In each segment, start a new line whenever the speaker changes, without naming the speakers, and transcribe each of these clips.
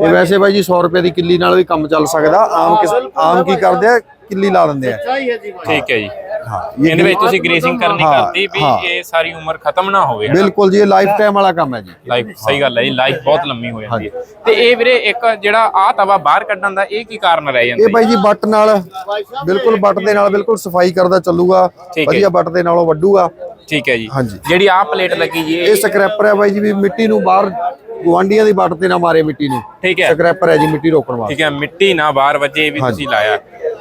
ਇਹ ਵੈਸੇ ਬਾਈ ਜੀ 100 ਰੁਪਏ ਦੀ ਕਿੱਲੀ ਨਾਲ ਵੀ ਕੰਮ ਚੱਲ ਸਕਦਾ। ਆਮ ਕਿਸ ਆਮ ਕੀ ਕਰਦੇ ਆ? ਕਿੱਲੀ ਲਾ ਦਿੰਦੇ ਆ।
ਠੀਕ ਹੈ ਜੀ।
ਹਾਂ
ਇਹਦੇ ਵਿੱਚ ਤੁਸੀਂ ਗ੍ਰੇਸਿੰਗ ਕਰਨੀ
ਹਾਂ,
ਕਰਤੀ ਵੀ
ਹਾਂ।
ਇਹ ਸਾਰੀ ਉਮਰ ਖਤਮ ਨਾ ਹੋਵੇ
ਬਿਲਕੁਲ ਜੀ ਇਹ ਲਾਈਫ ਟਾਈਮ ਵਾਲਾ ਕੰਮ ਹੈ ਜੀ।
ਲਾਈਫ ਸਹੀ ਗੱਲ ਹੈ ਜੀ ਲਾਈਫ ਬਹੁਤ ਲੰਮੀ ਹੋ ਜਾਂਦੀ ਹੈ। ਤੇ ਇਹ ਵੀਰੇ ਇੱਕ ਜਿਹੜਾ ਆ ਤਵਾ ਬਾਹਰ ਕੱਢਣ ਦਾ ਇਹ ਕੀ ਕਾਰਨ ਰਹਿ ਜਾਂਦਾ
ਇਹ ਬਾਈ ਜੀ ਬੱਟ ਨਾਲ ਬਿਲਕੁਲ ਬੱਟ ਦੇ ਨਾਲ ਬਿਲਕੁਲ ਸਫ਼ਾਈ ਕਰਦਾ ਚੱਲੂਗਾ।
ਠੀਕ ਹੈ।
ਵਧੀਆ ਬੱਟ ਦੇ ਨਾਲੋਂ ਵੱਡੂਗਾ।
ਠੀਕ ਹੈ ਜੀ।
ਹਾਂਜੀ।
ਜਿਹੜੀ ਆ ਪਲੇਟ ਲੱਗੀ ਜੀ
ਇਹ
ਇਹ
ਸਕ੍ਰੈਪਰ ਹੈ ਬਾਈ ਜੀ ਵੀ ਮਿੱਟੀ ਨੂੰ ਬਾਹਰ ਗਵਾਂਡੀਆਂ ਦੀ ਬੱਟ ਤੇ ਨਾ ਮਾਰੇ ਮਿੱਟੀ ਨੂੰ।
ਠੀਕ ਹੈ।
ਸਕ੍ਰੈਪਰ ਹੈ ਜੀ ਮਿੱਟੀ ਰੋਕਣ ਵਾਸਤੇ
ਠੀਕ ਹੈ ਮਿੱਟੀ ਨਾ ਬਾਹਰ ਵੱਜੇ ਇਹ ਵੀ ਤੁਸੀਂ ਲਾਇਆ।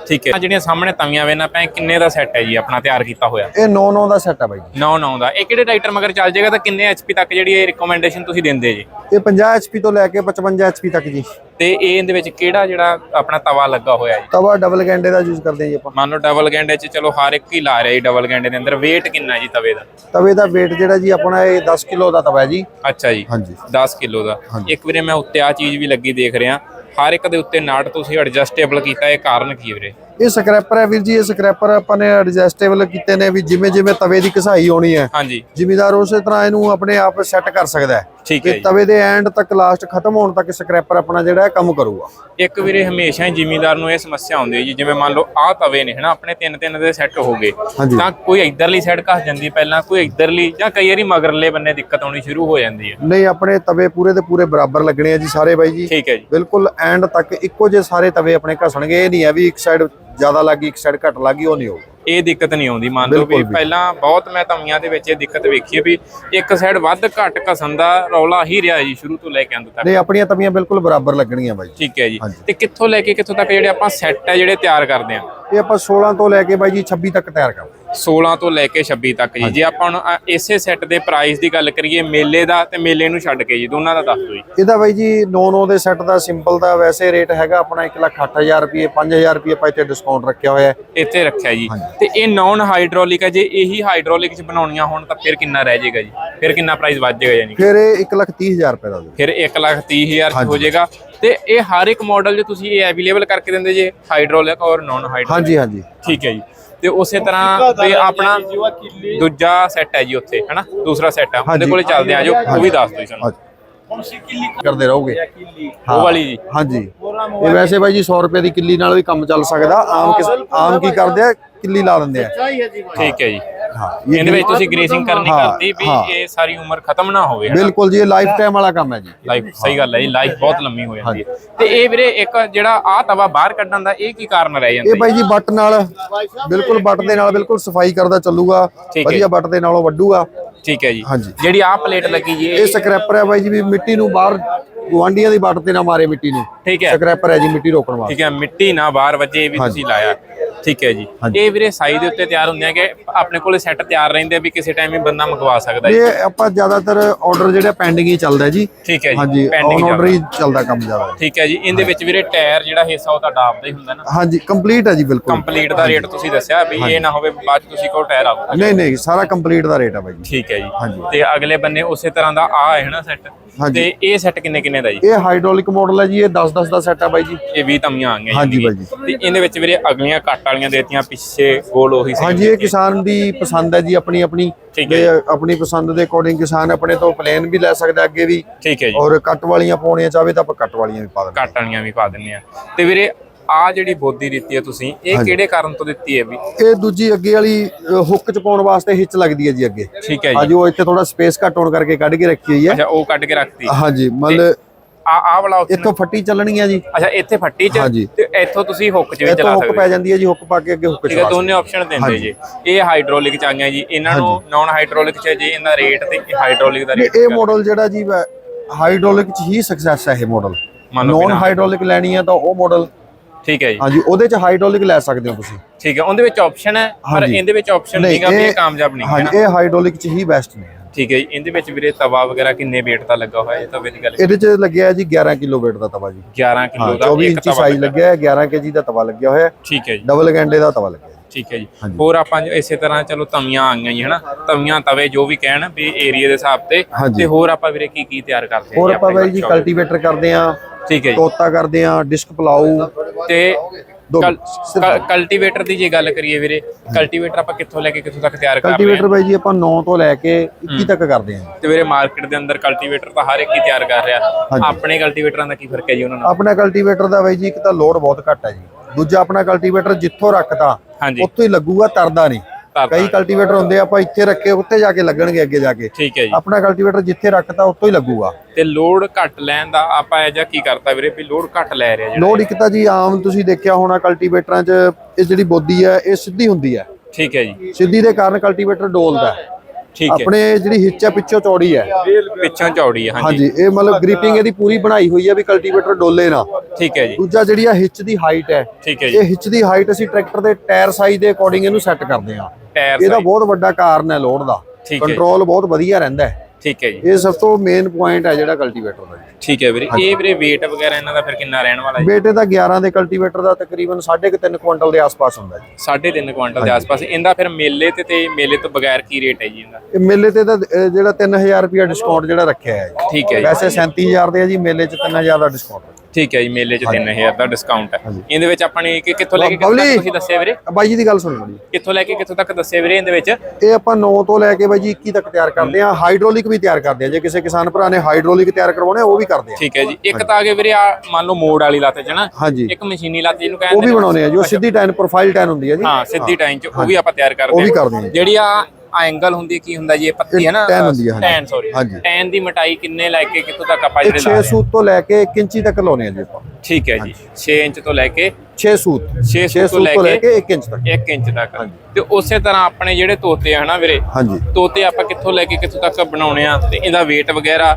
ਠੀਕ ਹੈ। ਜਿਹੜੀਆਂ ਸਾਹਮਣੇ ਤਵੀਆਂ ਵੇਨਾ ਪੈ ਕਿੰਨੇ ਦਾ ਸੈੱਟ ਹੈ ਜੀ ਆਪਣਾ ਤਿਆਰ ਕੀਤਾ ਹੋਇਆ?
ਇਹ 9-9 ਦਾ ਸੈੱਟ ਹੈ ਬਾਈ ਜੀ।
9 9 ਦਾ। ਇਹ ਕਿਹੜੇ ਟਰੈਕਟਰ ਮਗਰ ਚੱਲ ਜਾਏਗਾ ਤਾਂ ਕਿੰਨੇ ਐਚਪੀ ਤੱਕ ਜਿਹੜੀ ਇਹ ਰਿਕਮੈਂਡੇਸ਼ਨ ਤੁਸੀਂ ਦਿੰਦੇ ਜੀ?
ਇਹ 50 HP ਤੋਂ ਲੈ ਕੇ 55 HP ਤੱਕ ਜੀ।
ਤੇ ਇਹ ਇਹਦੇ ਵਿੱਚ ਕਿਹੜਾ ਜਿਹੜਾ ਆਪਣਾ ਤਵਾ ਲੱਗਾ ਹੋਇਆ ਜੀ?
ਤਵਾ ਡਬਲ ਗੈਂਡੇ ਦਾ ਯੂਜ਼ ਕਰਦੇ ਜੀ ਆਪਾਂ।
ਮੰਨ ਲਓ ਡਬਲ ਗੈਂਡੇ 'ਚ ਚਲੋ ਹਰ ਇੱਕ ਹੀ ਲਾ ਰਿਹਾ ਜੀ ਡਬਲ ਗੈਂਡੇ ਦੇ ਅੰਦਰ। weight ਕਿੰਨਾ ਜੀ ਤਵੇ ਦਾ?
ਤਵੇ ਦਾ weight ਜਿਹੜਾ ਜੀ ਆਪਣਾ ਇਹ 10 ਕਿਲੋ ਦਾ ਤਵਾ ਹੈ ਜੀ।
ਅੱਛਾ ਜੀ।
ਹਾਂਜੀ।
10 ਕਿਲੋ ਦਾ। ਇੱਕ ਵੀਰੇ ਮੈਂ ਉੱਤੇ ਆ ਚੀਜ਼ ਵੀ ਲੱਗੀ ਦੇਖ ਰਿਹਾ। ਹਰ ਇੱਕ ਦੇ ਉੱਤੇ ਨਾਟ ਤੁਸੀਂ ਐਡਜਸਟੇਬਲ ਕੀਤਾ ਇਹ ਕਾਰਨ ਕੀ ਵੀਰੇ?
ਇਹ ਸਕ੍ਰੈਪਰ ਹੈ ਵੀਰ ਜੀ ਇਹ ਸਕ੍ਰੈਪਰ ਆਪਾਂ ਨੇ ਐਡਜਸਟੇਬਲ ਕੀਤੇ ਨੇ ਵੀ ਜਿਵੇਂ ਜਿਵੇਂ ਤਵੇ ਦੀ ਘਸਾਈ ਹੋਣੀ ਹੈ
ਹਾਂਜੀ।
ਜ਼ਿਮੀਦਾਰ ਉਸੇ ਤਰ੍ਹਾਂ ਇਹਨੂੰ ਆਪਣੇ ਆਪ ਸੈੱਟ ਕਰ ਸਕਦਾ ਹੈ।
ਠੀਕ ਹੈ ਜੀ।
ਤਵੇ ਦੇ ਐਂਡ ਤੱਕ ਲਾਸਟ ਖਤਮ ਹੋਣ ਤੱਕ ਸਕ੍ਰੈਪਰ ਆਪਣਾ ਜਿਹੜਾ ਹੈ ਕੰਮ ਕਰੂਗਾ।
ਇੱਕ ਵੀਰੇ ਹਮੇਸ਼ਾ ਹੀ ਜ਼ਿਮੀਦਾਰ ਨੂੰ ਇਹ ਸਮੱਸਿਆ ਆਉਂਦੀ ਹੈ ਜੀ ਜਿਵੇਂ ਮੰਨ ਲਓ ਆਹ ਤਵੇ ਨੇ ਹਨਾ ਆਪਣੇ ਤਿੰਨ ਤਿੰਨ ਦੇ ਸੈੱਟ ਹੋ ਗਏ। ਤਾਂ ਕੋਈ ਇਧਰਲੀ ਸਾਈਡ ਘਸ ਜਾਂਦੀ ਪਹਿਲਾਂ ਕੋਈ ਇਧਰਲੀ ਜਾਂ ਕਈ ਵਾਰੀ ਮਗਰਲੇ ਬੰਨੇ ਦਿੱਕਤ ਆਉਣੀ ਸ਼ੁਰੂ ਹੋ ਜਾਂਦੀ ਹੈ।
ਨਹੀਂ ਆਪਣੇ ਤਵੇ ਪੂਰੇ ਦੇ ਪੂਰੇ ਬਰਾਬਰ ਲੱਗਣੇ ਆ ਜੀ ਸਾਰੇ ਬਾਈ ਜੀ।
ਠੀਕ ਹੈ ਜੀ।
ਬਿਲਕੁਲ ਐਂਡ ਤੱਕ ਇੱਕੋ ਜਿਹੇ ਸਾਰੇ ਤਵੇ ਆਪਣੇ ਘਸਣਗੇ ਇਹ ਨਹੀਂ ਹੈ ਵੀ ਇੱਕ ਸਾਈਡ ਜ਼ਿਆਦਾ ਲੱਗੀ ਇੱਕ ਸਾਈਡ ਘੱਟ ਲੱਗੀ ਉਹ ਨਹੀਂ ਹੋਊਗਾ।
ਇਹ ਦਿੱਕਤ ਨਹੀਂ ਆਉਂਦੀ ਮੰਨ ਲਓ ਵੀ। ਪਹਿਲਾਂ ਬਹੁਤ ਮੈਂ ਤਵੀਆਂ ਦੇ ਵਿੱਚ ਇਹ ਦਿੱਕਤ ਵੇਖੀ ਹੈ ਵੀ ਇੱਕ ਸਾਈਡ ਵੱਧ ਘੱਟ ਘਸਣ ਦਾ ਰੌਲਾ ਹੀ ਰਿਹਾ ਜੀ ਸ਼ੁਰੂ ਤੋਂ ਲੈ ਕੇ ਅੰਤ ਤੱਕ
ਨਹੀਂ ਆਪਣੀਆਂ ਤਵੀਆਂ ਬਿਲਕੁਲ ਬਰਾਬਰ ਲੱਗਣਗੀਆਂ ਬਾਈ
ਠੀਕ ਹੈ ਜੀ। ਤੇ ਕਿੱਥੋਂ ਲੈ ਕੇ ਕਿੱਥੋਂ ਤੱਕ ਜਿਹੜੇ ਆਪਾਂ ਸੈੱਟ ਹੈ ਜਿਹੜੇ ਤਿਆਰ ਕਰਦੇ ਆ
ਇਹ ਆਪਾਂ 16 ਤੋਂ ਲੈ ਕੇ ਬਾਈ ਜੀ 26 ਤੱਕ ਤਿਆਰ ਕਰਦੇ
16 ਤੋਂ ਲੈ ਕੇ 26 ਤੱਕ ਜੀ। ਜੇ ਆਪਾਂ ਹੁਣ ਅ, ਇਸੇ ਸੈੱਟ ਦੇ ਪ੍ਰਾਈਸ ਦੀ ਗੱਲ ਕਰੀਏ ਮੇਲੇ ਦਾ ਤੇ ਮੇਲੇ ਨੂੰ ਛੱਡ ਕੇ ਜੀ ਦੋਨਾਂ ਦਾ ਦੱਸ ਦਿਓ ਜੀ।
ਇਹਦਾ ਬਾਈ ਜੀ 9-9 ਦੇ ਸੈੱਟ ਦਾ ਸਿੰਪਲ ਦਾ ਵੈਸੇ ਰੇਟ ਹੈਗਾ ਆਪਣਾ 1,80,000 ਰੁਪਏ 5000 ਰੁਪਏ ਆਪਾਂ ਇੱਥੇ ਡਿਸਕਾਊਂਟ ਰੱਖਿਆ ਹੋਇਆ ਹੈ।
ਇੱਥੇ ਰੱਖਿਆ ਜੀ। ਤੇ ਇਹ ਨਾਨ ਹਾਈਡ੍ਰੋਲਿਕ ਹੈ ਜੇ ਇਹੀ ਹਾਈਡ੍ਰੋਲਿਕ ਚ ਬਣਾਉਣੀਆਂ ਹੋਣ ਤਾਂ ਫਿਰ ਕਿੰਨਾ ਰਹਿ ਜਾਏਗਾ ਜੀ? ਫਿਰ ਕਿੰਨਾ ਪ੍ਰਾਈਸ ਵੱਧ ਜਾਏਗਾ ਯਾਨੀ
ਫਿਰ ਇਹ 1,30,000 ਰੁਪਏ ਦਾ
ਫਿਰ 130000 ਚ ਹੋ ਜਾਏਗਾ। ਤੇ ਇਹ ਹਰ ਇੱਕ ਮਾਡਲ 'ਚ ਤੁਸੀਂ ਇਹ ਅਵੇਲੇਬਲ ਕਰਕੇ ਦਿੰਦੇ ਜੇ ਹਾਈਡ੍ਰੋਲਿਕ ਔਰ ਨਾਨ ਹਾਈਡ੍ਰੋਲਿਕ
ਹਾਂਜੀ ਹਾਂਜੀ।
ਠੀਕ ਹੈ ਜੀ। ਤੇ ਉਸੇ ਤਰ੍ਹਾਂ ਵੀ ਆਪਣਾ ਦੂਜਾ ਸੈੱਟ ਹੈ ਜੀ ਉੱਥੇ ਹਨਾ? ਦੂਸਰਾ ਸੈੱਟ ਹੈ ਉਹਦੇ। ਕੋਲੇ ਚੱਲਦੇ ਆ ਜੋ ਉਹ ਵੀ ਦੱਸ ਦਿਓ ਜੀ ਸਾਨੂੰ।
ਕਰਦੇ ਰਹੋਗੇ?
ਉਹ ਵਾਲੀ ਜੀ।
ਹਾਂਜੀ। ਇਹ ਵੈਸੇ ਬਾਈ ਜੀ 100 ਰੁਪਏ ਦੀ ਕਿੱਲੀ ਨਾਲ ਵੀ ਕੰਮ ਚੱਲ ਸਕਦਾ। ਆਮ ਕਿਸ ਆਮ ਕੀ ਕਰਦੇ ਆ? ਕਿੱਲੀ ਲਾ ਦਿੰਦੇ ਆ।
ਠੀਕ ਹੈ ਜੀ।
ਹਾਂ
ਇਹਦੇ ਵਿੱਚ ਤੁਸੀਂ ਗ੍ਰੇਸਿੰਗ ਕਰਨੀ
ਹਾਂ,
ਕਰਤੀ ਵੀ। ਇਹ ਸਾਰੀ ਉਮਰ ਖਤਮ ਨਾ ਹੋਵੇ
ਬਿਲਕੁਲ ਜੀ ਇਹ ਲਾਈਫ ਟਾਈਮ ਵਾਲਾ ਕੰਮ ਹੈ ਜੀ।
ਲਾਈਫ ਸਹੀ ਗੱਲ ਹੈ ਜੀ ਲਾਈਫ ਬਹੁਤ ਲੰਮੀ ਹੋ ਜਾਂਦੀ ਹੈ। ਤੇ ਇਹ ਵੀਰੇ ਇੱਕ ਜਿਹੜਾ ਆ ਤਵਾ ਬਾਹਰ ਕੱਢਣ ਦਾ ਇਹ ਕੀ ਕਾਰਨ ਰਹਿ ਜਾਂਦਾ
ਇਹ ਬਾਈ ਜੀ? ਬੱਟ ਨਾਲ ਬਿਲਕੁਲ ਬੱਟ ਦੇ ਨਾਲ ਬਿਲਕੁਲ ਸਫ਼ਾਈ ਕਰਦਾ ਚੱਲੂਗਾ। ਵਧੀਆ ਬੱਟ ਦੇ ਨਾਲੋਂ ਵੱਡੂਗਾ
ਠੀਕ ਹੈ ਜੀ। ਜਿਹੜੀ ਆ ਪਲੇਟ ਲੱਗੀ ਜੀ
ਇਹ ਸਕ੍ਰੈਪਰ ਹੈ ਬਾਈ ਜੀ ਵੀ ਮਿੱਟੀ ਨੂੰ ਬਾਹਰ ਗਵਾਂਡੀਆਂ ਦੀ ਬੱਟ ਤੇ ਨਾ ਮਾਰੇ ਮਿੱਟੀ ਨੂੰ।
ਠੀਕ ਹੈ।
ਸਕ੍ਰੈਪਰ ਹੈ ਜੀ ਮਿੱਟੀ ਰੋਕਣ ਵਾਸਤੇ।
ਠੀਕ ਹੈ ਮਿੱਟੀ ਨਾ ਬਾਹਰ ਵੱਜੇ ਵੀ ਤੁਸੀਂ ਲਾਇਆ। ਠੀਕ ਹੈ ਜੀ।
ਹਾਂਜੀ।
ਇਹ ਵੀਰੇ ਸਾਈ ਦੇ ਉੱਤੇ ਤਿਆਰ ਹੁੰਦੇ ਆ ਕਿ ਆਪਣੇ ਕੋਲੇ ਸੈੱਟ ਤਿਆਰ ਰਹਿੰਦੇ ਆ ਵੀ ਕਿਸੇ ਟਾਈਮ ਹੀ ਬੰਦਾ ਮੰਗਵਾ ਸਕਦਾ ਜੀ।
ਇਹ ਆਪਾਂ ਜ਼ਿਆਦਾਤਰ ਆਰਡਰ ਜਿਹੜਾ ਪੈਂਡਿੰਗ ਹੀ ਚੱਲਦਾ ਜੀ।
ਠੀਕ ਹੈ ਜੀ।
ਹਾਂਜੀ ਔਨ ਆਰਡਰ। ਹੀ ਚੱਲਦਾ। ਕੰਮ ਜ਼ਿਆਦਾ।
ਠੀਕ ਹੈ ਜੀ। ਇਹਦੇ ਵਿੱਚ ਵੀਰੇ ਟਾਇਰ ਜਿਹੜਾ ਹਿੱਸਾ ਉਹ ਤੁਹਾਡਾ ਆਪਦਾ ਹੀ ਹੁੰਦਾ ਨਾ।
ਹਾਂਜੀ ਕੰਪਲੀਟ ਹੈ ਜੀ ਬਿਲਕੁਲ।
ਕੰਪਲੀਟ ਦਾ ਰੇਟ ਤੁਸੀਂ ਦੱਸਿਆ ਵੀ ਇਹ ਨਾ ਹੋਵੇ ਬਾਅਦ 'ਚ ਤੁਸੀਂ ਕਹੋ ਟਾਇਰ ਆਊਗਾ।
ਨਹੀਂ ਨਹੀਂ ਸਾਰਾ ਕੰਪਲੀਟ ਦਾ ਰੇਟ ਹੈ ਬਾਈ ਜੀ।
ਠੀਕ ਹੈ ਜੀ।
ਹਾਂਜੀ।
ਤੇ ਅਗਲੇ ਬੰਨੇ ਉਸੇ ਤਰ੍ਹਾਂ ਦਾ ਆ ਹੈ ਨਾ ਸੈੱਟ
ਹਾਂਜੀ।
ਤੇ ਇਹ ਸੈੱਟ ਕਿੰਨੇ ਕਿੰਨੇ ਦਾ ਜੀ?
ਇਹ ਹਾਈਡ੍ਰੋਲਿਕ ਮਾਡਲ ਹੈ ਜੀ ਇਹ 10 10 ਦਾ ਸੈੱਟ ਹੈ ਬਾਈ ਜੀ।
ਇਹ 20 ਤਮੀਆਂ ਆ ਗਈਆਂ
ਹਾਂਜੀ ਬਾਈ ਜੀ।
ਤੇ ਇਹਦੇ ਵਿੱਚ ਵੀਰੇ ਅਗਲੀਆਂ ਕੱਟ ਵਾਲੀਆਂ ਦੇਤੀਆਂ ਪਿੱਛੇ ਗੋਲ ਉਹੀ ਸੀ
ਹਾਂਜੀ ਇਹ ਕਿਸਾਨ ਦੀ ਪਸੰਦ ਹੈ ਜੀ ਆਪਣੀ ਆਪਣੀ।
ਠੀਕ
ਆਪਣੀ ਪਸੰਦ ਦੇ ਅਕੋਰਡਿੰਗ ਕਿਸਾਨ ਆਪਣੇ ਤੋਂ ਪਲੇਨ ਵੀ ਲੈ ਸਕਦਾ ਅੱਗੇ ਵੀ।
ਠੀਕ ਹੈ ਜੀ।
ਔਰ ਕੱਟ ਵਾਲੀਆਂ ਪਾਉਣੀਆਂ ਚਾਹਵੇ ਤਾਂ ਆਪਾਂ ਕੱਟ ਵਾਲੀਆਂ ਵੀ ਪਾ ਦਿੰਦੇ
ਕੱਟ ਵਾਲੀਆਂ ਵੀ ਪਾ ਦਿੰਨੇ ਆ ਤੇ ਵੀਰੇ ਆ ਜਿਹੜੀ ਬੋਦੀ ਦਿੱਤੀ ਹੈ ਤੁਸੀਂ ਇਹ। ਕਿਹੜੇ ਕਾਰਨ ਤੋਂ ਦਿੱਤੀ ਹੈ ਵੀ?
ਇਹ ਦੂਜੀ ਅੱਗੇ ਵਾਲੀ ਹੁੱਕ ਚ ਪਾਉਣ ਵਾਸਤੇ ਹਿੱਚ ਲੱਗਦੀ ਹੈ ਜੀ ਅੱਗੇ।
ਠੀਕ ਹੈ ਜੀ।
ਹਾਂਜੀ ਉਹ ਇੱਥੇ ਥੋੜਾ ਸਪੇਸ ਘੱਟ ਹੋਣ ਕਰਕੇ ਕੱਢ ਕੇ ਰੱਖੀ ਹੋਈ ਹੈ।
ਅੱਛਾ ਉਹ ਕੱਢ ਕੇ ਰੱਖਤੀ।
ਹਾਂਜੀ ਮਤਲਬ
ਆ ਆ ਵਾਲਾ option-
ਇੱਥੋਂ ਫੱਟੀ ਚੱਲਣੀ ਹੈ ਜੀ।
ਅੱਛਾ ਇੱਥੇ ਫੱਟੀ ਚ
ਹਾਂਜੀ।
ਤੇ ਇੱਥੋਂ ਤੁਸੀਂ ਹੁੱਕ ਚ ਵੀ
ਇੱਥੋਂ
ਚਲਾ
ਹੁੱਕ
ਸਕਦੇ
ਪੈ
ਹੋ।
ਜਾਂਦੀ ਹੈ ਜੀ ਹੁੱਕ ਪਾ ਕੇ ਅੱਗੇ ਹੁੱਕ
ਠੀਕ ਹੈ
ਪਾ
ਦੋਨੇ ਆਪਸ਼ਨ ਦਿੰਦੇ। ਜੀ। ਇਹ ਹਾਈਡ੍ਰੋਲਿਕ ਚ ਆਈਆਂ ਜੀ। ਇਹਨਾਂ ਨੂੰ ਨਾਨ ਹਾਈਡ੍ਰੋਲਿਕ ਚ ਜੀ ਇਹਦਾ ਰੇਟ ਤੇ ਹਾਈਡ੍ਰੋਲਿਕ ਦਾ ਰੇਟ।
ਇਹ ਮਾਡਲ ਜਿਹੜਾ ਜੀ ਹਾਈਡ੍ਰੋਲਿਕ ਚ ਹੀ ਸਕਸੈਸ ਹੈ ਇਹ ਮਾਡਲ
ਮੰਨ ਲਓ
ਨੋਨ
ਬਿਨਾਂ-
ਹਾਈਡ੍ਰੋਲਿਕ ਲੈਣੀ ਹੈ ਤਾਂ ਉਹ ਮਾਡਲ
ਠੀਕ ਹੈ ਜੀ।
ਹਾਂਜੀ ਉਹਦੇ ਚ ਹਾਈਡ੍ਰੋਲਿਕ ਲੈ ਸਕਦੇ ਹੋ ਤੁਸੀਂ।
ਠੀਕ ਹੈ ਉਹਦੇ ਵਿੱਚ ਆਪਸ਼ਨ ਹੈ ਪਰ
ਹਾਂਜੀ।
ਇਹਦੇ ਵਿੱਚ ਆਪਸ਼ਨ
ਨਹੀਂ,
ਨਹੀਂਗਾ ਵੀ ਇਹ ਕਾਮਯਾਬ ਨਹੀਂ ਹੈ
ਹਾਂਜੀ ਇਹ ਹਾਈਡ੍ਰੋਲਿਕ ਚ ਹੀ ਬੈਸਟ ਨੇ।
ਠੀਕ ਹੈ ਜੀ। ਇਹਦੇ ਵਿੱਚ ਵੀਰੇ ਤਵਾ ਵਗੈਰਾ ਕਿੰਨੇ weight ਦਾ ਲੱਗਾ ਹੋਇਆ? ਹੈ ਤਵੇ ਦੀ ਗੱਲ
ਇਹਦੇ ਚ ਲੱਗਿਆ ਜੀ 11 ਕਿਲੋ weight ਦਾ ਤਵਾ ਜੀ।
11
ਹਾਂ
ਕਿਲੋ ਦਾ
24
ਇੱਕ
ਇੰਚੀ ਸਾਈਜ਼
ਲੱਗਾ।
ਲੱਗਿਆ ਹੈ 11 ਕੇਜੀ ਦਾ ਤਵਾ ਲੱਗਿਆ ਹੋਇਆ ਹੈ।
ਠੀਕ ਹੈ ਜੀ।
ਡਬਲ ਗੈਂਡੇ ਦਾ ਤਵਾ ਲੱਗਿਆ
ਠੀਕ ਹੈ ਜੀ। ਹੋਰ ਆਪਾਂ ਇਸੇ ਤਰ੍ਹਾਂ ਚਲੋ ਤਵੀਆਂ ਆਈਆਂ ਜੀ ਹਨਾ? ਤਵੀਆਂ ਤਵੇ ਜੋ ਵੀ ਕਹਿਣ ਵੀ ਏਰੀਆ ਦੇ ਹਿਸਾਬ ਤੇ। ਤੇ ਹੋਰ ਆਪਾਂ ਵੀਰੇ ਕੀ ਕੀ ਤਿਆਰ ਕਰਦੇ ਹਾਂ
ਹੋਰ ਆਪਾਂ ਬਾਈ ਜੀ ਕਲਟੀਵੇਟਰ ਕਰਦੇ ਆ?
ਠੀਕ ਹੈ ਜੀ।
ਤੋਤਾ ਕਰਦੇ ਆ ਡਿਸਕ ਪਲਾਊ।
ਤੇ ਕਲਟੀਵੇਟਰ ਦੀ ਜੇ ਗੱਲ ਕਰੀਏ ਵੀਰੇ ਕਲਟੀਵੇਟਰ ਆਪਾਂ ਕਿੱਥੋਂ ਲੈ ਕੇ ਕਿੱਥੋਂ ਤੱਕ ਤਿਆਰ ਕਰ ਰਹੇ
ਕਲਟੀਵੇਟਰ ਬਾਈ ਜੀ ਆਪਾਂ 9 ਤੋਂ ਲੈ ਕੇ 21 ਤੱਕ ਕਰਦੇ ਹਾਂ।
ਤੇ ਵੀਰੇ ਮਾਰਕੀਟ ਦੇ ਅੰਦਰ ਕਲਟੀਵੇਟਰ ਤਾਂ ਹਰ ਇੱਕ ਹੀ ਤਿਆਰ ਕਰ ਰਿਹਾ। ਆਪਣੇ ਕਲਟੀਵੇਟਰਾਂ ਦਾ ਕੀ ਫ਼ਰਕ ਹੈ ਜੀ ਉਹਨਾਂ ਨਾਲ
ਆਪਣਾ ਕਲਟੀਵੇਟਰ ਦਾ ਬਾਈ ਜੀ ਇੱਕ ਤਾਂ ਲੋਡ ਬਹੁਤ ਘੱਟ ਹੈ ਜੀ। ਦੂਜਾ ਆਪਣਾ ਕਲਟੀਵੇਟਰ ਜਿੱਥੋਂ ਰੱਖਤਾ
ਹਾਂਜੀ।
ਉੱਥੋਂ ਹੀ ਲੱਗੂਗਾ ਤਰਦਾ ਨਹੀਂ। ਕਈ ਕਲਟੀਵੇਟਰ ਹੁੰਦੇ ਆ, ਆਪਾਂ ਇੱਥੇ ਰੱਖੇ ਉੱਥੇ ਜਾ ਕੇ ਲੱਗਣਗੇ ਅੱਗੇ ਜਾ ਕੇ।
ਠੀਕ ਹੈ ਜੀ।
ਆਪਣਾ ਕਲਟੀਵੇਟਰ ਜਿੱਥੇ ਰੱਖਤਾ ਉੱਥੋਂ ਹੀ ਲੱਗੂਗਾ।
ਤੇ ਲੋਡ ਘੱਟ ਲੈਣ ਦਾ ਆਪਾਂ ਇਹ ਜਿਹਾ ਕੀ ਕਰਤਾ ਵੀਰੇ ਵੀ ਲੋਡ ਘੱਟ ਲੈ ਰਿਹਾ ਜਿਹੜਾ
ਲੋਡ ਇੱਕ ਤਾਂ ਜੀ ਆਮ ਤੁਸੀਂ ਦੇਖਿਆ ਹੋਣਾ ਕਲਟੀਵੇਟਰਾਂ 'ਚ ਇਹ ਜਿਹੜੀ ਬੋਦੀ ਹੈ ਇਹ ਸਿੱਧੀ ਹੁੰਦੀ ਹੈ।
ਠੀਕ ਹੈ ਜੀ।
ਸਿੱਧੀ ਦੇ ਕਾਰਨ ਕਲਟੀਵੇਟਰ ਡੋਲਦਾ ਹੈ।
ਠੀਕ ਹੈ।
ਆਪਣੇ ਜਿਹੜੀ ਹਿੱਚ ਹੈ ਪਿੱਛੋਂ ਚੌੜੀ ਹੈ।
ਪਿੱਛੋਂ ਚੌੜੀ ਹੈ ਹਾਂਜੀ।
ਹਾਂਜੀ ਇਹ ਮਤਲਬ ਗ੍ਰਿਪਿੰਗ ਇਹਦੀ ਪੂਰੀ ਬਣਾਈ ਹੋਈ ਹੈ ਵੀ ਕਲਟੀਵੇਟਰ ਡੋਲੇ ਨਾ
ਠੀਕ ਹੈ ਜੀ।
ਦੂਜਾ ਜਿਹੜੀ ਆ ਹਿੱਚ ਦੀ ਹਾਈਟ ਹੈ
ਠੀਕ ਹੈ ਜੀ।
ਇਹ ਹਿੱਚ ਦੀ ਹਾਈਟ ਅਸੀਂ ਟਰੈਕਟਰ ਦੇ ਟਾਇਰ ਸਾਈਜ਼ ਦੇ ਅਕੋਰਡਿੰਗ ਇਹਨੂੰ ਸੈੱਟ ਕਰਦੇ ਹਾਂ। ਇਹਦਾ ਬਹੁਤ ਵੱਡਾ ਕਾਰਨ ਹੈ ਲੋਡ ਦਾ। ਕੰਟਰੋਲ ਬਹੁਤ ਵਧੀਆ ਰਹਿੰਦਾ ਹੈ।
ਠੀਕ ਹੈ ਜੀ।
ਇਹ ਸਭ ਤੋਂ ਮੇਨ ਪੁਆਇੰਟ ਹੈ ਜਿਹੜਾ ਕਲਟੀਵੇਟਰ ਦਾ ਜੀ।
ਠੀਕ ਹੈ ਵੀਰੇ। ਇਹ ਵੀਰੇ weight ਵਗੈਰਾ ਇਹਨਾਂ ਦਾ ਫਿਰ ਕਿੰਨਾ ਰਹਿਣ ਵਾਲਾ ਜੀ
ਬੇਟੇ ਦਾ 11 ਦੇ ਕਲਟੀਵੇਟਰ ਦਾ ਤਕਰੀਬਨ 3.5 ਕੁਇੰਟਲ ਦੇ ਆਸ-ਪਾਸ ਹੁੰਦਾ ਜੀ।
3.5 ਕੁਇੰਟਲ ਦੇ ਆਸ-ਪਾਸ। ਇਹਦਾ ਫਿਰ ਮੇਲੇ ਤੇ ਤੇ ਮੇਲੇ ਤੋਂ ਬਗੈਰ ਕੀ ਰੇਟ ਹੈ ਜੀ ਇਹਦਾ?
ਇਹ ਮੇਲੇ ਤੇ ਤਾਂ ਅਹ, ਜਿਹੜਾ 3000 ਰੁਪਿਆ ਡਿਸਕਾਊਂਟ ਜਿਹੜਾ ਰੱਖਿਆ ਹੈ ਜੀ।
ਠੀਕ ਹੈ ਜੀ।
ਵੈਸੇ 37000 ਦੇ ਹੈ ਜੀ ਮੇਲੇ 'ਚ 3000 ਦਾ ਡਿਸਕਾਊਂਟ ਹੈ।
ਠੀਕ ਹੈ ਜੀ ਮੇਲੇ 'ਚ 3000 ਦਾ ਡਿਸਕਾਊਂਟ ਹੈ। ਇਹਦੇ ਵਿੱਚ ਆਪਾਂ ਨੇ ਕਿ- ਕਿੱਥੋਂ ਲੈ ਕੇ ਕਿੱਥੋਂ। ਤੱਕ ਤੁਸੀਂ ਦੱਸਿਆ ਵੀਰੇ?
ਬਾਈ ਜੀ ਦੀ ਗੱਲ ਸੁਣੋ ਜੀ
ਕਿੱਥੋਂ ਲੈ ਕੇ ਕਿੱਥੋਂ ਤੱਕ ਦੱਸਿਆ ਵੀਰੇ ਇਹਦੇ ਵਿੱਚ?
ਇਹ ਆਪਾਂ 9 ਤੋਂ ਲੈ ਕੇ ਬਾਈ ਜੀ 21 ਤੱਕ ਤਿਆਰ ਕਰਦੇ ਆ ਹਾਈਡ੍ਰੋਲਿਕ ਵੀ ਤਿਆਰ ਕਰਦੇ ਆ ਜੇ ਕਿਸੇ ਕਿਸਾਨ ਭਰਾ ਨੇ ਹਾਈਡ੍ਰੋਲਿਕ ਤਿਆਰ ਕਰਵਾਉਣੇ ਉਹ ਵੀ ਕਰਦੇ ਆ
ਠੀਕ ਹੈ ਜੀ। ਇੱਕ ਤਾਂ ਆ ਗਏ ਵੀਰੇ ਆ ਮੰਨ ਲਓ ਮੋੜ ਵਾਲੀ ਲੱਤ
ਹਾਂਜੀ।
ਇੱਕ ਮਸ਼ੀਨੀ ਲੱਤ ਜਿਹਨੂੰ
ਉਹ
ਕਹਿੰਦੇ
ਵੀ ਬਣਾਉਣੇ ਆ ਜੋ। ਸਿੱਧੀ ਟੈਨ ਪ੍ਰੋਫਾਈਲ ਟੈਨ ਹੁੰਦੀ ਹੈ ਜੀ।
ਹਾਂ ਸਿੱਧੀ ਟਾਈਮ ਚ। ਉਹ ਵੀ ਆਪਾਂ ਤਿਆਰ ਕਰਦੇ
ਉਹ ਆ।
ਜਿਹੜੀ ਆ ਐਂਗਲ ਹੁੰਦੀ ਕੀ ਹੁੰਦਾ ਜੀ ਇਹ ਪੱਤੀ ਹੈ ਨਾ?
ਟੈਨ ਹੁੰਦੀ ਹੈ।
ਟੈਨ ਸੌਰੀ
ਹਾਂਜੀ।
ਟੈਨ ਦੀ ਮਟਾਈ ਕਿੰਨੇ ਲੈ ਕੇ ਕਿੱਥੋਂ ਤੱਕ ਆਪਾਂ ਜਿਹੜੇ
6
ਲਾ ਰਹੇ
ਸੂਤ ਤੋਂ ਲੈ ਕੇ 1 ਇੰਚੀ ਤੱਕ ਲਾਉਣੇ ਆ ਜੀ ਆਪਾਂ?
ਠੀਕ ਹੈ ਜੀ। 6 ਇੰਚ ਤੋਂ ਲੈ ਕੇ
6 ਸੂਤ।
6
6
ਸੂਤ ਤੋਂ ਲੈ ਕੇ
ਕੇ 1 ਇੰਚ ਤੱਕ।
1 ਇੰਚ ਤੱਕ। ਤੇ ਉਸੇ ਤਰ੍ਹਾਂ ਆਪਣੇ ਜਿਹੜੇ ਤੋਤੇ ਆ ਹਨਾ ਵੀਰੇ?
ਹਾਂਜੀ।
ਤੋਤੇ ਆਪਾਂ ਕਿੱਥੋਂ ਲੈ ਕੇ ਕਿੱਥੋਂ ਤੱਕ ਬਣਾਉਣੇ ਆ? ਤੇ ਇਹਦਾ weight ਵਗੈਰਾ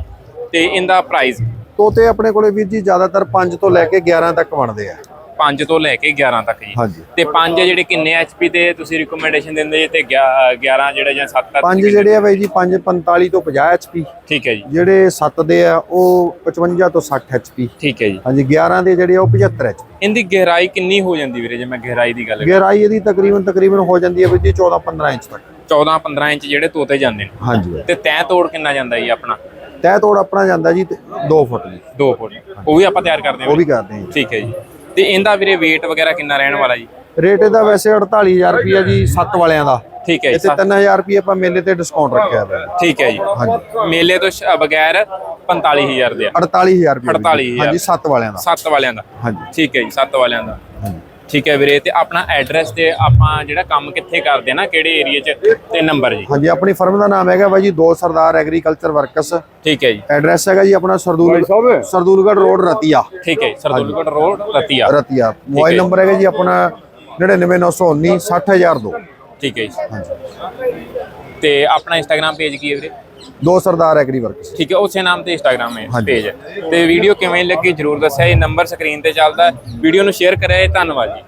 ਤੇ ਇਹਦਾ ਪ੍ਰਾਈਸ
ਤੋਤੇ ਆਪਣੇ ਕੋਲੇ ਵੀਰ ਜੀ ਜ਼ਿਆਦਾਤਰ 5 ਤੋਂ ਲੈ ਕੇ 11 ਤੱਕ ਬਣਦੇ ਆ।
5 ਤੋਂ ਲੈ ਕੇ 11 ਤੱਕ ਜੀ।
ਹਾਂਜੀ।
ਤੇ 5 ਜਿਹੜੇ ਕਿੰਨੇ HP ਤੇ ਤੁਸੀਂ ਰਿਕਮੈਂਡੇਸ਼ਨ ਦਿੰਦੇ ਜੀ? ਤੇ 11 ਜਿਹੜੇ ਜਾਂ 7 ਤੱਕ
ਪੰਜ ਜਿਹੜੇ ਆ ਬਾਈ ਜੀ 5 45 ਤੋਂ 50 ਐਚਪੀ
ਠੀਕ ਹੈ ਜੀ।
ਜਿਹੜੇ 7 ਦੇ ਆ ਉਹ 55 ਤੋਂ 60 ਐਚਪੀ
ਠੀਕ ਹੈ ਜੀ।
ਹਾਂਜੀ 11 ਦੇ ਜਿਹੜੇ ਆ ਉਹ 75 ਐਚਪੀ
ਇਹਦੀ ਗਹਿਰਾਈ ਕਿੰਨੀ ਹੋ ਜਾਂਦੀ ਵੀਰੇ ਜੇ ਮੈਂ ਗਹਿਰਾਈ ਦੀ ਗੱਲ ਕਰਾਂ?
ਗਹਿਰਾਈ ਇਹਦੀ ਤਕਰੀਬਨ ਤਕਰੀਬਨ ਹੋ ਜਾਂਦੀ ਹੈ ਵੀਰ ਜੀ 14 15 ਇੰਚ ਤੱਕ।
14 15 ਇੰਚ ਜਿਹੜੇ ਤੋਤੇ ਜਾਂਦੇ ਨੇ।
ਹਾਂਜੀ
ਤੇ ਤੈਂ ਤੋੜ ਕਿੰਨਾ ਜਾਂਦਾ ਜੀ ਆਪਣਾ?
ਤੈ ਤੋੜ ਆਪਣਾ ਜਾਂਦਾ ਜੀ 2 ਫੁੱਟ ਜੀ।
2 ਫੁੱਟ। ਉਹ ਵੀ ਆਪਾਂ ਤਿਆਰ ਕਰਦੇ
ਉਹ
ਹਾਂ
ਵੀ ਕਰਦੇ ਹਾਂ
ਠੀਕ ਹੈ ਜੀ। ਤੇ ਇਹਦਾ ਵੀਰੇ weight ਵਗੈਰਾ ਕਿੰਨਾ ਰਹਿਣ ਵਾਲਾ ਜੀ?
ਰੇਟ ਇਹਦਾ ਵੈਸੇ 48000 ਰੁਪਿਆ ਜੀ 7 ਵਾਲਿਆਂ ਦਾ।
ਠੀਕ ਹੈ ਜੀ
ਤੇ 3000 ਰੁਪਏ ਆਪਾਂ ਮੇਲੇ ਤੇ ਡਿਸਕਾਊਂਟ ਰੱਖਿਆ ਹੈ
ਠੀਕ ਹੈ ਜੀ।
ਹਾਂਜੀ।
ਮੇਲੇ ਤੋਂ ਬਗੈਰ 45000 ਦੇ ਆ।
48000 ਰੁਪਏ
48,000
ਹਾਂਜੀ 7 ਵਾਲਿਆਂ ਦਾ।
7 ਵਾਲਿਆਂ ਦਾ।
ਹਾਂਜੀ।
ਠੀਕ ਹੈ ਜੀ 7 ਵਾਲਿਆਂ ਦਾ।
ਹਾਂਜੀ।
ਠੀਕ ਹੈ ਵੀਰੇ ਤੇ ਆਪਣਾ ਐਡਰੈਸ ਤੇ ਆਪਾਂ ਜਿਹੜਾ ਕੰਮ ਕਿੱਥੇ ਕਰਦੇ ਆ ਨਾ ਕਿਹੜੇ ਏਰੀਆ 'ਚ ਤੇ ਨੰਬਰ ਜੀ।
ਹਾਂਜੀ ਆਪਣੀ ਫਰਮ ਦਾ ਨਾਮ ਹੈਗਾ ਬਾਈ ਜੀ ਦੋ ਸਰਦਾਰ ਐਗਰੀਕਲਚਰ ਵਰਕਸ
ਠੀਕ ਹੈ ਜੀ।
ਐਡਰੈਸ ਹੈਗਾ ਜੀ ਆਪਣਾ ਸਰਦੂਲ ਸਰਦੂਲਗੜ੍ਹ ਰੋਡ ਰਤੀਆ।
ਠੀਕ ਹੈ ਜੀ Sardulgarh road Ratia.
Ratia. Mobile number ਹੈਗਾ ਜੀ ਆਪਣਾ 99919 60002
ਠੀਕ ਹੈ ਜੀ। ਤੇ ਆਪਣਾ ਇੰਸਟਾਗ੍ਰam ਪੇਜ ਕੀ ਹੈ ਵੀਰੇ?
ਦੋ ਸਰਦਾਰ ਐਗਰੀ ਵਰਕਸ
ਠੀਕ ਹੈ ਉਸੇ ਨਾਮ ਤੇ ਇੰਸਟਾਗ੍ਰam ਹੈ
ਹਾਂਜੀ।
ਪੇਜ ਤੇ ਵੀਡੀਓ ਕਿਵੇਂ ਲੱਗੀ? ਜਰੂਰ ਦੱਸਿਆ। ਇਹ ਨੰਬਰ ਸਕਰੀਨ ਤੇ ਚੱਲਦਾ ਵੀਡੀਓ ਨੂੰ ਸ਼ੇਅਰ ਕਰਿਆ। ਧੰਨਵਾਦ ਜੀ।